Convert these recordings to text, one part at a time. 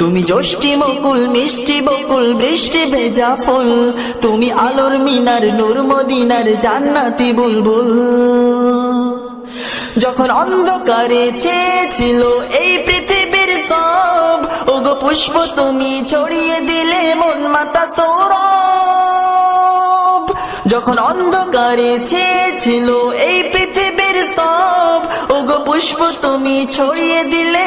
তুমি জ্যোষ্ঠি মুকুল মিষ্টি বকুল, বৃষ্টি ভেজা ফুল। তুমি আলোর মিনার, নূর মদিনার জান্নাতি বুলবুল। যখন অন্ধকারে ছেয়েছিল এই পৃথিবীর সব, ওগো পুষ্প তুমি ছড়িয়ে দিলে মন মাতা সৌরভ। যখন অন্ধকারে ছেয়েছিল এই পৃথিবীর সব, ওগো পুষ্প তুমি ছড়িয়ে দিলে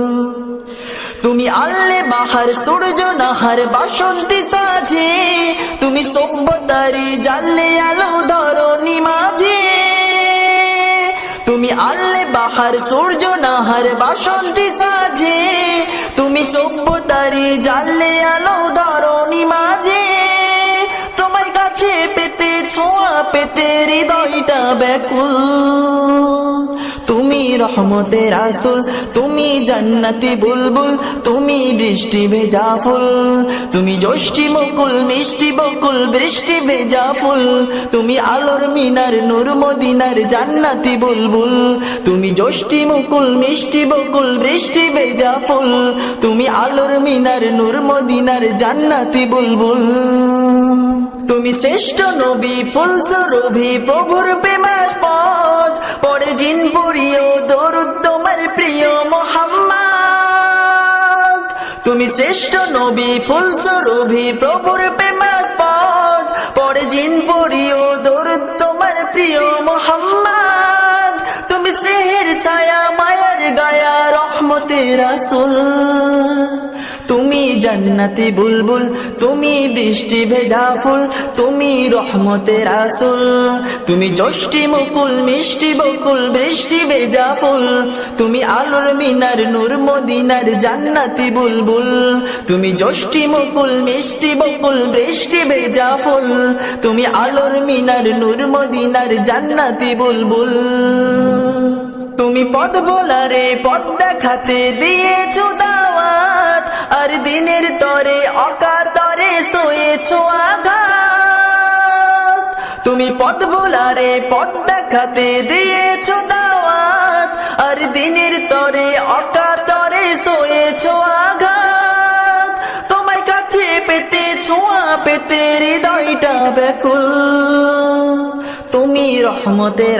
তুমি আল্লে বাহার, সূর্য নাহার, বাসন্তী সাজে। তুমি সভ্যতারি জানলে আলো ধরনি মাঝে। তুমি আল্লে বাহার, সূর্য নাহার, বাসন্তী সাজে। তুমি সভ্যতারি জানলে আলো ধরনি মাঝে। তোমার কাছে পেতে ছোঁয়া, পেতে হৃদয়টা ব্যাকুল। রহমতের আসল। তুমি জান্নাতি বুলবুল, তুমি বৃষ্টি ভেজা ফুল। তুমি জ্যোষ্ঠি মুকুল, মিষ্টি বকুল, বৃষ্টি ভেজা ফুল। তুমি আলোর মিনার, নূর মদিনার জান্নাতি বুলবুল। তুমি জ্যোষ্ঠি মুকুল, মিষ্টি বকুল, বৃষ্টি ভেজা ফুল। তুমি আলোর মিনার, নূর মদিনার জান্নাতি বুলবুল। তুমি শ্রেষ্ঠ নবী ফুল রবি প্রভুর প্রেমাস পথ পরে জিন তুমি শ্রেষ্ঠ নবী, ফুলস্বরূপী, প্রভুর প্রেমাস পথ। পরে জিন পড়িও দরুদ, তোমার প্রিয় মোহাম্মদ। তুমি স্নেহের ছায়া, মায়ার গায়া, রহমতের তুমি জান্নাতি বুলবুল, তুমি বৃষ্টি ভেজা ফুল, তুমি রহমতের আসল। তুমি জ্যোষ্ঠি মুকুল, মিষ্টি বকুল, বৃষ্টি ভেজা ফুল। তুমি আলোর মিনার, নূর মদিনার জান্নাতি বুলবুল। তুমি জ্যোষ্ঠি মুকুল, মিষ্টি বকুল, বৃষ্টি ভেজা ফুল। তুমি আলোর মিনার, নূর মদিনার জান্নাতি বুলবুল। তুমি পদ বোলারে পদ দেখাতে দিয়েছ দাওয়াত। আর দিনের তরে অকাতরে শোয়েছো আঘাত। তুমি পদ বোলারে পদ দেখাতে দিয়েছ দাওয়াত। আর দিনের তরে অকাতরে শোয়েছো আঘাত। তোমার কাছে পেতে ছোঁয়া পেতে হৃদয়টা ব্যাকুল। তুমি রহমতের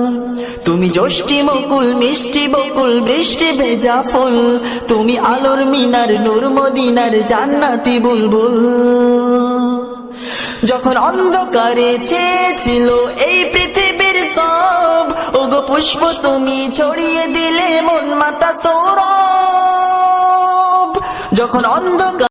তুমি জ্যোষ্ঠি মুকুল মিষ্টি বকুল, বৃষ্টি ভেজা ফুল। তুমি আলোর মিনার, নূর মদিনার জান্নাতি বুলবুল। যখন অন্ধকারে ছেয়েছিল এই পৃথিবীর সব, ওগো পুষ্প তুমি ছড়িয়ে দিলে মন মাতা সৌরভ। যখন অন্ধকার